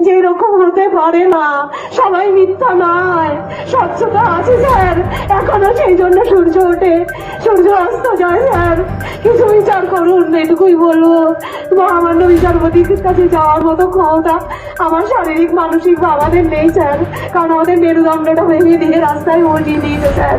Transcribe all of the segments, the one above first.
যে এরকম হতে পারে না। সবাই মিথ্যা নয়। স্বচ্ছতা আছে, স্যার। এখনও সেই জন্য সূর্য ওঠে। সূর্য অস্ত যায়, স্যার। কিছু বিচার করুন, এটুকুই বলব। মহামান্য বিচারপতির কাছে যাওয়ার মতো ক্ষমতা আমার শারীরিক, মানসিক বা আমাদের নেই, স্যার। কারণ আমাদের মেরুদণ্ডটা ভেঙে দিয়ে রাস্তায় বসিয়ে দিয়েছে, স্যার।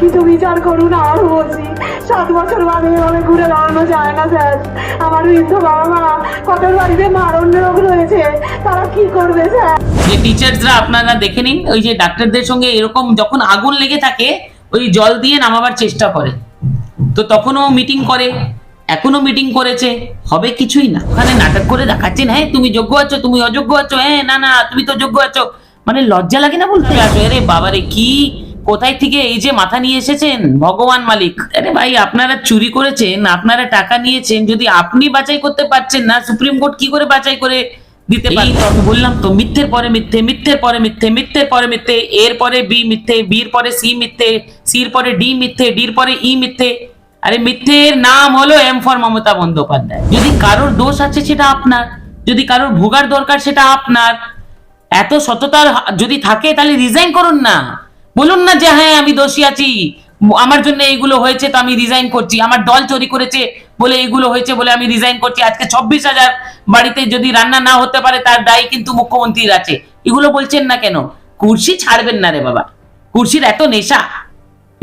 কিছু বিচার করুন আর বলছি। সাত বছর বাদে এভাবে ঘুরে দাঁড়ানো যায় না, স্যার। আমার বৃদ্ধ বাবা মা কত বাড়িতে মারণ রোগ রয়েছে। তারা কি করবে স্যার? যে টিচার্সরা আপনারা দেখে নিন ওই যে ডাক্তারদের সঙ্গে এরকম যখন আগুন লেগে থাকে ওই জল দিয়ে নামাবার চেষ্টা করে। তো তখনও মিটিং করে এখনও মিটিং করেছে হবে কিছুই না। ওখানে নাটক করে দেখাচ্ছেন হ্যাঁ তুমি যোগ্য আছো তুমি অযোগ্য আছো হ্যাঁ না না তুমি তো যোগ্য আছো। মানে লজ্জা লাগে না বলতে? আসো আরে বাবারে কি? কোথায় থেকে এই যে মাথা নিয়ে এসেছেন ভগবান মালিক? আরে ভাই আপনারা চুরি করেছেন আপনারা টাকা নিয়েছেন যদি আপনি বাছাই করতে পারছেন না সুপ্রিম কোর্ট কি করে বাছাই করে? দিতে পারি বললাম তো মিথ্যের পরে মিথ্যে মিথ্যের পরে মিথ্যে মিথ্যের পরে মিথ্যে, এর পরে বি মিথ্যে, বির পরে সি মিথ্যে, সির পরে ডি মিথ্যে, ডির পরে ই মিথ্যে। আরে মিথ্যের নাম হলো এম ফর মমতা বন্দ্যোপাধ্যায়। যদি কারোর দোষ আছে সেটা আপনার, যদি কারোর ভোগার দরকার সেটা আপনার। এত সততার যদি থাকে তাহলে রিজাইন করুন না। বলুন না যে হ্যাঁ আমি দোষী আছি, আমার জন্য এইগুলো হয়েছে তো আমি রিজাইন করছি, আমার দল চুরি করেছে বলে এইগুলো হয়েছে বলে আমি রিজাইন করছি। আজকে চব্বিশ হাজার বাড়িতে যদি রান্না না হতে পারে, তার দায়ী কিন্তু মুখ্যমন্ত্রীর আছে। এগুলো বলছেন না কেন? কুর্সি ছাড়বেন না রে বাবা। কুর্সির এত নেশা।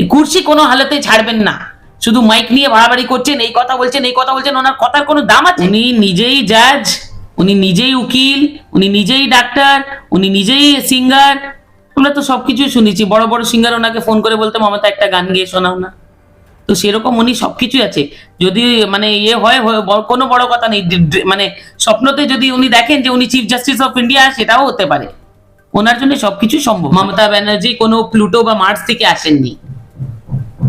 কুর্সি কোনো হালতে ছাড়বেন না। শুধু মাইক নিয়ে বাড়াবাড়ি করছেন, এই কথা বলছেন, এই কথা বলছেন, ওনার কথার কোনো দাম আছে? উনি নিজেই জাজ উনি নিজেই উকিল, উনি নিজেই ডাক্তার উনি নিজেই সিঙ্গার আমরা তো সবকিছুই শুনেছি। বড় বড় সিঙ্গার ওনাকে ফোন করে বলতে, মমতা, একটা গান গিয়ে শোনাও না। তো সেরকম উনি সবকিছুই আছে। যদি মানে ইয়ে হয় কোনো বড় কথা নেই। মানে স্বপ্নতে যদি উনি দেখেন যে উনি চিফ জাস্টিস অফ ইন্ডিয়া সেটাও হতে পারে। ওনার জন্য সবকিছু সম্ভব। মমতা ব্যানার্জি কোনো প্লুটো বা মার্স থেকে আসেননি।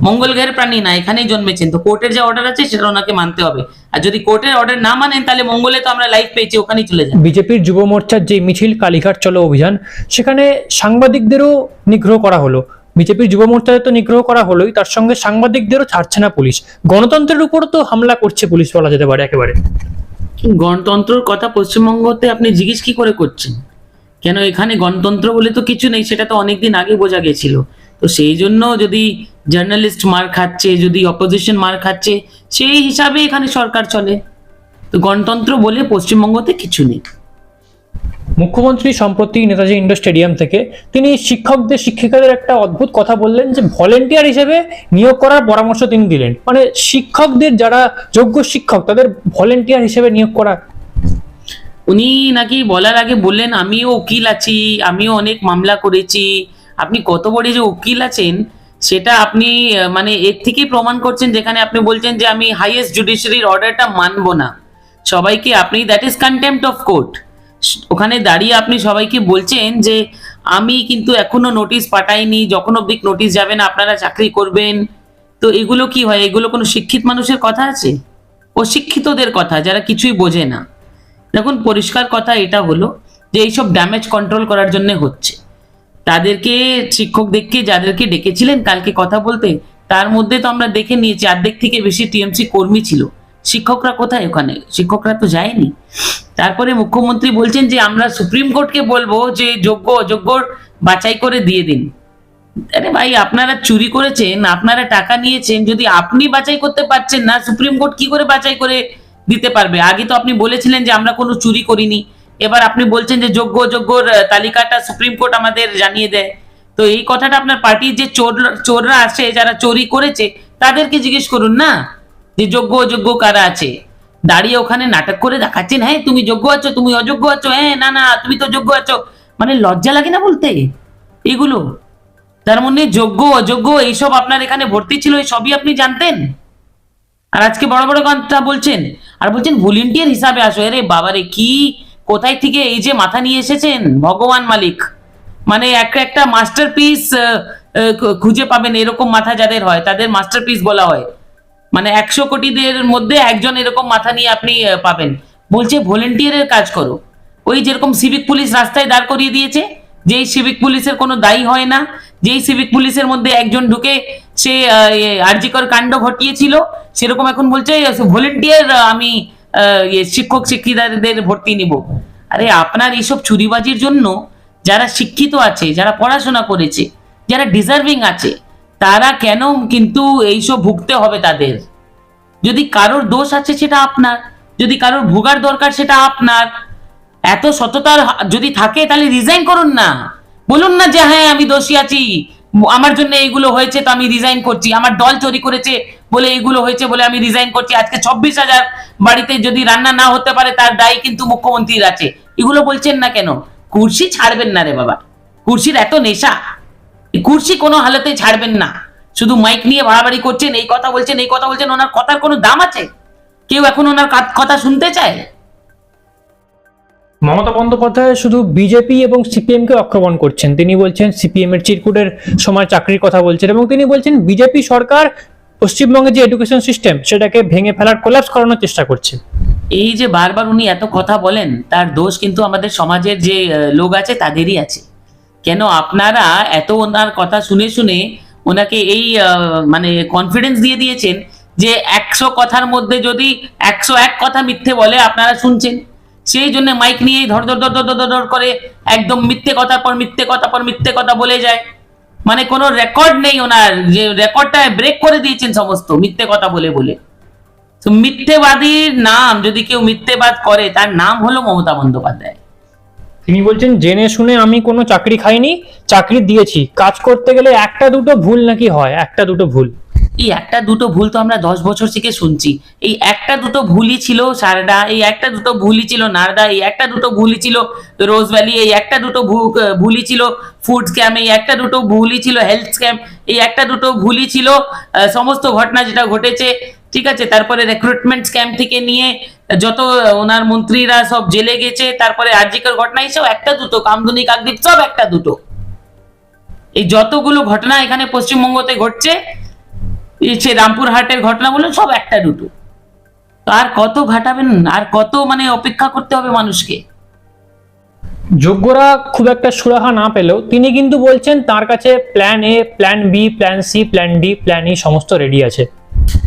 মঙ্গল গ্রহের প্রাণী না, এখানেই জন্মেছেন। তো কোর্টের যে অর্ডার আছে, সেটা ওনাকে মানতে হবে। আর যদি কোর্টের অর্ডার না মানেন, তাহলে মঙ্গলে তো আমরা লাইফ পেয়েছি, ওখানেই চলে যান। বিজেপির যুব মোর্চার যে মিছিল কালীঘাট চলো অভিযান, সেখানে সাংবাদিকদেরও নিগ্রহ করা হলো। বিজেপির যুব মোর্চাদের তো নিগ্রহ করা হলোই, তার সঙ্গে সাংবাদিকদেরও ছাড়ছে না পুলিশ। গণতন্ত্রের উপর তো হামলা করছে পুলিশ বলা যেতে পারে একেবারে। গণতন্ত্রর কথা পশ্চিমবঙ্গতে আপনি জিজ্ঞেস কি করে করছেন? কেন এখানে গণতন্ত্র বলে তো কিছু নেই, সেটা তো অনেকদিন আগে বোঝা গেছিল। তো সেই জন্য যদি জার্নালিস্ট মার খাচ্ছে, যদি অপোজিশন মার খাচ্ছে, সেই হিসাবে এখানে সরকার চলে। তো গণতন্ত্র বলে পশ্চিমবঙ্গতে কিছু নেই। মুখ্যমন্ত্রী সম্প্রতি নেতাজি ইন্ডোর স্টেডিয়াম থেকে তিনি শিক্ষকদের, শিক্ষিকাদের একটা অদ্ভুত কথা বললেন যে ভলেন্টিয়ার হিসেবে নিয়োগ করার পরামর্শ তিনি দিলেন। মানে শিক্ষকদের যারা যোগ্য শিক্ষক, তাদের ভলেন্টিয়ার হিসেবে নিয়োগ করা। উনি নাকি বলার আগে বললেন, আমিও উকিল আছি, আমিও অনেক মামলা করেছি। আপনি কত বড় যে উকিল আছেন, সেটা আপনি মানে এর থেকেই প্রমাণ করছেন যেখানে আপনি বলছেন যে আমি হাইয়েস্ট জুডিশিয়ারির অর্ডারটা মানবো না। সবাইকে আপনি that is contempt of court ওখানে দাঁড়িয়ে আপনি সবাইকে বলছেন যে আমি কিন্তু এখনও নোটিশ পাঠাইনি, যখন অব্দি নোটিশ যাবে না, আপনারা চাকরি করবেন। তো এগুলো কি হয়? এগুলো কোনো শিক্ষিত মানুষের কথা আছে? অশিক্ষিতদের কথা, যারা কিছুই বোঝে না। দেখুন, পরিষ্কার কথা এটা হলো যে এইসব ড্যামেজ কন্ট্রোল করার জন্য হচ্ছে। তাদেরকে, শিক্ষকদেরকে যাদেরকে ডেকেছিলেন, কালকে কথা বলতে, তার মধ্যে তো আমরা দেখে নিয়েছি, অর্ধেক থেকে বেশি টিএমসি কর্মী ছিল। শিক্ষকরা কোথায় ওখানে? শিক্ষকরা তো যায়নি। তারপরে মুখ্যমন্ত্রী বলছেন যে, আমরা সুপ্রিম কোর্টকে বলব যে, যোগ্য অযোগ্য বাছাই করে দিয়ে দিন। আরে ভাই, আপনারা চুরি করেছেন, আপনারা টাকা নিয়েছেন, যদি আপনি বাছাই করতে পারছেন না, সুপ্রিম কোর্ট কি করে বাছাই করে দিতে পারবে? আগে তো আপনি বলেছিলেন যে, আমরা কোনো চুরি করিনি। এবার আপনি বলছেন যে, যোগ্য যোগ্যর তালিকাটা সুপ্রিম কোর্ট আমাদের জানিয়ে দেয়। তো এই কথাটা আপনার পার্টির যে চোর, চোররা আছে, যারা চুরি করেছে, তাদেরকে জিজ্ঞেস করুন না? যে যোগ্য অযোগ্য কারা আছে? দাঁড়িয়ে ওখানে নাটক করে দেখাচ্ছেন হ্যাঁ তুমি যোগ্য আছো, তুমি অযোগ্য আছো হ্যাঁ না না, তুমি তো যোগ্য আছো। মানে লজ্জা লাগে না বলতে? এগুলো? তার মনে যোগ্য, অযোগ্য, এইসব আপনার এখানে ভর্তি ছিল, এই সবই আপনি জানতেন? আর আজকে বড় বড় কথা বলছেন, আর বলছেন ভলেন্টিয়ার হিসাবে আসো। আরে বাবারে, কি? কোথায় থেকে এই যে মাথা নিয়ে এসেছেন? ভগবান মালিক। মানে একটা একটা মাস্টার পিস খুঁজে পাবেন এরকম মাথা যাদের হয়, তাদের মাস্টার পিস বলা হয়। মানে একশো কোটিদের মধ্যে একজন এরকম মাথা নিয়ে আপনি পাবেন। বলছে ভলেন্টিয়ারের কাজ করো। ওই যেরকম সিভিক পুলিশ রাস্তায় দাঁড় করিয়ে দিয়েছে, যেই সিভিক পুলিশের কোনো দায়ী হয় না, যেই সিভিক পুলিশের মধ্যে একজন ঢুকে সে আরজিকর কাণ্ড ঘটিয়েছিল, সেরকম এখন বলছে ভলেন্টিয়ার আমি শিক্ষক শিক্ষিকাদের ভর্তি নিব। আরে, আপনার এইসব চুরিবাজির জন্য যারা শিক্ষিত আছে, যারা পড়াশোনা করেছে, যারা ডিজার্ভিং আছে তারা কেন কিন্তু এইসব ভুগতে হবে তাদের? যদি কারোর দোষ আছে সেটা আপনার, যদি কারোর ভোগার দরকার সেটা আপনার। এত সততার যদি থাকে তাহলে রিজাইন করুন না। বলুন না যে হ্যাঁ আমি দোষী আছি। আমার জন্য এইগুলো হয়েছে তো আমি রিজাইন করছি। আমার দল চুরি করেছে বলে এইগুলো হয়েছে বলে আমি রিজাইন করছি। আজকে চব্বিশ হাজার বাড়িতে যদি রান্না না হতে পারে তার দায়ী কিন্তু মুখ্যমন্ত্রীর আছে। এগুলো বলছেন না কেন? কুর্সি ছাড়বেন না রে বাবা। কুর্সির এত নেশা। কুর্সি কোনো হালতে ছাড়বেন না। শুধু মাইক নিয়ে বাড়াবাড়ি করছেন এই কথা বলছেন এই কথা বলছেন ওনার কথার কোনো দাম আছে? কেউ এখন ওনার কথা শুনতে চায়? মমতা বন্দ্যোপাধ্যায় শুধু বিজেপি এবং সিপিএম কে আক্রমণ করছেন। তিনি বলছেন সিপিএম এর চিরকুটের সময় চাকরির কথা বলছেন এবং তিনি বলছেন বিজেপি সরকার পশ্চিমবঙ্গের যে এডুকেশন সিস্টেম সেটাকে ভেঙে ফেলার কোলাপস করানোর চেষ্টা করছে। এই যে বারবার উনি এত কথা বলেন তার দোষ কিন্তু আমাদের সমাজের যে লোক আছে তাদেরই আছে। কেন আপনারা এত ওনার কথা শুনে শুনে ওনাকে এই মানে কনফিডেন্স দিয়ে দিয়েছেন যে একশো কথার মধ্যে যদি একশো এক কথা মিথ্যে বলে আপনারা শুনছেন? সেই জন্য মাইক নিয়ে ধর ধর ধর ধর ধর করে একদম মিথ্যে কথার পর মিথ্যে কথা পর মিথ্যে কথা বলে যায়। মানে কোনো রেকর্ড নেই ওনার, যে রেকর্ডটা ব্রেক করে দিয়েছেন সমস্ত, মিথ্যে কথা বলে বলে। তো মিথ্যেবাদীর নাম, যদি কেউ মিথ্যেবাদ করে, তার নাম হলো মমতা বন্দ্যোপাধ্যায়। তিনি বলছেন, জেনে শুনে আমি কোনো চাকরি খাইনি, চাকরি দিয়েছি। কাজ করতে গেলে একটা দুটো ভুল নাকি হয়? একটা দুটো ভুল। এই একটা দুটো ভুল তো আমরা দশ বছর থেকে শুনছি। এই একটা দুটো ভুলই ছিল সারদা, এই একটা দুটো ভুলই ছিল নারদা, এই একটা দুটো ভুলই ছিল রোজ ভ্যালি, এই একটা দুটো ভুলই ছিল ফুড স্ক্যাম, এই একটা দুটো ভুলই ছিল হেলথ স্ক্যাম, এই একটা দুটো ভুলই ছিল সমস্ত ঘটনা যেটা ঘটেছে ঠিক আছে, তারপরে রিক্রুটমেন্ট স্ক্যাম থেকে নিয়ে যত ওনার মন্ত্রীরা সব জেলে গেছে, তারপরে আর্জিকর ঘটনা এসব একটা দুটো, কামদুনি, কাকদ্বীপ, সব একটা দুটো। এই যতগুলো ঘটনা এখানে পশ্চিমবঙ্গতে ঘটছে সে রামপুরহাটের ঘটনাগুলো সব একটা দুটো। আর কত ঘাটাবেন, আর কত মানে অপেক্ষা করতে হবে মানুষকে? যোগ্যরা খুব একটা সুরাহা না পেলেও তিনি কিন্তু বলছেন তার কাছে plan A plan B plan C plan D plan E সমস্ত রেডি আছে।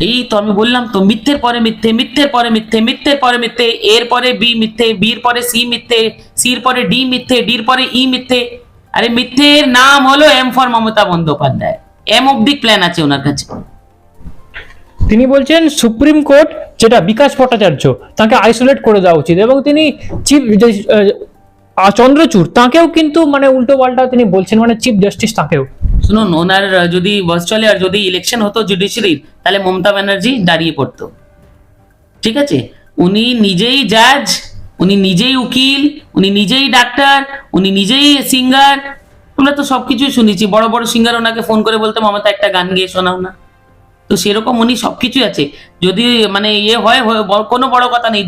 এই তো আমি বললাম তো মিথ্যের পরে মিথ্যে, মিথ্যের পরে মিথ্যে, মিথ্যের পরে মিথ্যে, এর পরে বি মিথ্যে, বির পরে সি মিথ্যে, সির পরে ডি মিথ্যে, ডির পরে ই মিথ্যে। আরে মিথ্যের নাম হলো M for Mamata Bandyopadhyay. M অব্দিক plan আছে ওনার কাছে। তিনি বলছেন সুপ্রিম কোর্ট, যেটা বিকাশ ভট্টাচার্য, তাকে আইসোলেট করে দেওয়া উচিত এবং তিনি চিফ চন্দ্রচূড়, তাকেও কিন্তু মানে উল্টো পাল্টা তিনি বলছেন মানে চিফ জাস্টিস তাকেও। শুনুন, ওনার যদি বস চলে আর যদি ইলেকশন হতো জুডিশিয়ারির তাহলে মমতা ব্যানার্জি দাঁড়িয়ে পড়তো। ঠিক আছে? উনি নিজেই জাজ উনি নিজেই উকিল, উনি নিজেই ডাক্তার উনি নিজেই সিঙ্গার আমরা তো সবকিছুই শুনেছি। বড় বড় সিঙ্গার ওনাকে ফোন করে বলতে, মমতা, একটা গান গেয়ে শোনাও না। তো সেরকম উনি সবকিছুই আছে। যদি মানে ইয়ে হয় কোনো বড় কথা নেই।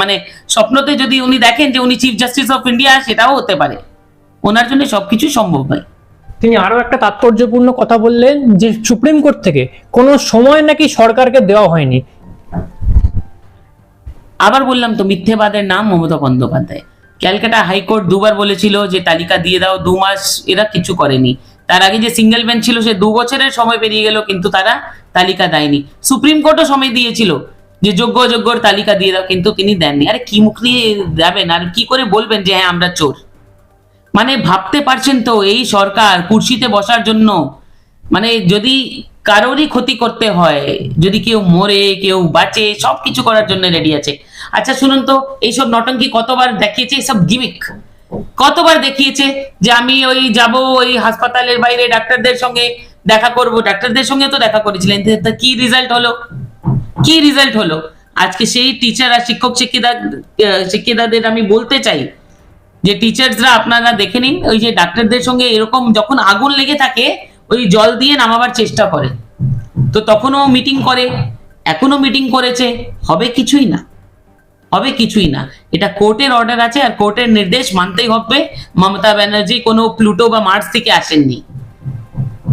মানে স্বপ্নতে যদি উনি দেখেন যে উনি চিফ জাস্টিস অফ ইন্ডিয়া সেটাও হতে পারে। ওনার জন্য সবকিছুই সম্ভব ভাই তিনি আরও একটা তাৎপর্যপূর্ণ কথা বললেন যে সুপ্রিম কোর্ট থেকে কোনো সময় নাকি সরকারকে দেওয়া হয়নি। আবার বললাম তো মিথ্যেবাদের নাম মমতা বন্দ্যোপাধ্যায়। ক্যালকাটা হাইকোর্ট দুবার বলেছিল যে তালিকা দিয়ে দাও দু মাস এরা কিছু করেনি। তার আগে যে সিঙ্গেল বেঞ্চ ছিল সে দু বছরের সময় পেরিয়ে গেল, কিন্তু তারা তালিকা দেয়নি। সুপ্রিম কোর্টও সময় দিয়েছিল যে যোগ্য অযোগ্যর তালিকা দিয়ে দাও, কিন্তু তিনি দেননি। আরে কি মুখ নিয়ে যাবেন? আর কি করে বলবেন যে হ্যাঁ আমরা চোর? মানে ভাবতে পারছেন তো, এই সরকার কুর্সিতে বসার জন্য। মানে যদি কারোরই ক্ষতি করতে হয়, যদি কেউ মরে, কেউ বাঁচে সব কিছু করার জন্য রেডি আছে। আচ্ছা শুনুন তো, এইসব নটঙ্কি কতবার দেখিয়েছে? এইসব গিমিক কতবার দেখিয়েছে যে আমি ওই যাব ওই হাসপাতালের বাইরে ডাক্তারদের সঙ্গে দেখা করব? ডাক্তারদের সঙ্গে তো দেখা করেছিলেন। কি রেজাল্ট হলো? কি রেজাল্ট হলো? আজকে সেই টিচার আর শিক্ষক শিক্ষিকা শিক্ষিকাদের আমি বলতে চাই যে টিচার্সরা আপনারা দেখে নিন, ওই যে ডাক্তারদের সঙ্গে এরকম যখন আগুন লেগে থাকে, ওই জল দিয়ে নামাবার চেষ্টা করে। তো তখনও মিটিং করে এখনও মিটিং করেছে, হবে কিছুই না। হবে কিছুই না। এটা কোর্টের অর্ডার আছে আর কোর্টের নির্দেশ মানতেই হবে। মমতা ব্যানার্জি কোনো প্লুটো বা মার্স থেকে আসেননি।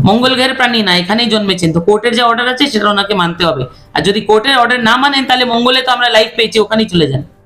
মঙ্গল গ্রহের প্রাণী না, এখানেই জন্মেছেন। তো কোর্টের যে অর্ডার আছে সেটা ওনাকে মানতে হবে। আর যদি কোর্টের অর্ডার না মানেন, তাহলে মঙ্গলে তো আমরা লাইফ পেয়েছি, ওখানেই চলে যান।